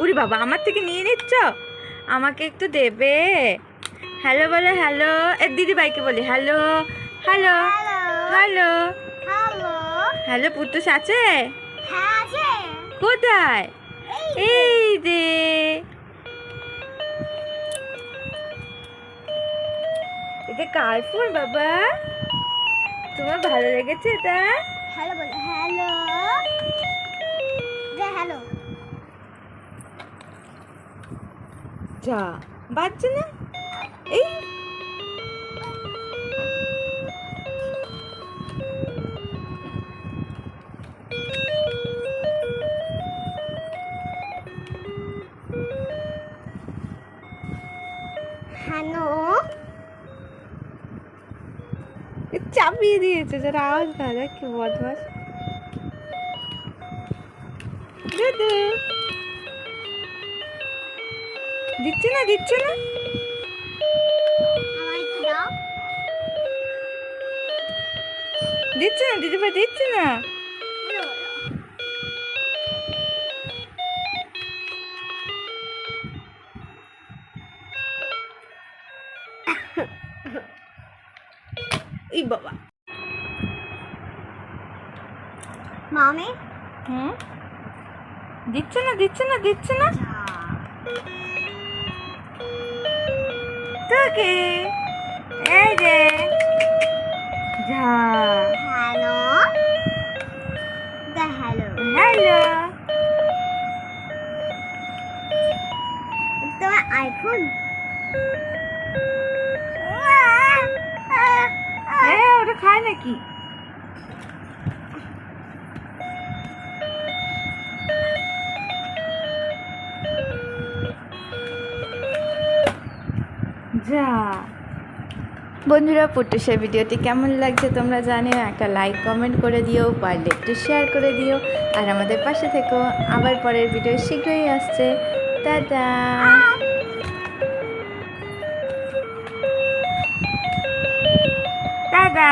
উরি বাবা আমার থেকে নিয়ে নিচ্ছ? আমাকে একটু দেবে। হ্যালো বলে হ্যালো। এ দিদি ভাইকে বলি hello. Hello. Hello. Hello. Putush আছে? হ্যাঁ কোথায়? এই যে। এটা কার ফোন বাবা? তোমার ভালো লেগেছে এটা? হ্যালো বলো যা বাজছে না? এই। হ্যালো। চাপিয়ে দিয়েছে যারা আওয়াজ না দেখ কি বদমাস। দিচ্ছে না দিচ্ছে না? দিচ্ছে না দিদি ভাই দিচ্ছে না। এই বাবা। মামি? হুম? দিচ্ছে না দিচ্ছে না দিচ্ছে না? তোকে। এই যে। যা। হ্যালো। দে হ্যালো। হ্যালো। তোমার আইফোন? হ্যাঁ ওটা খায় নাকি? যা। বন্ধুরা পুটুসের ভিডিওটি কেমন লাগছে তোমরা জানিও, একটা লাইক কমেন্ট করে দিও পারলে একটু শেয়ার করে দিও, আর আমাদের পাশে থেকো, আবার পরের ভিডিও শীঘ্রই আসছে। টাটা। টাটা।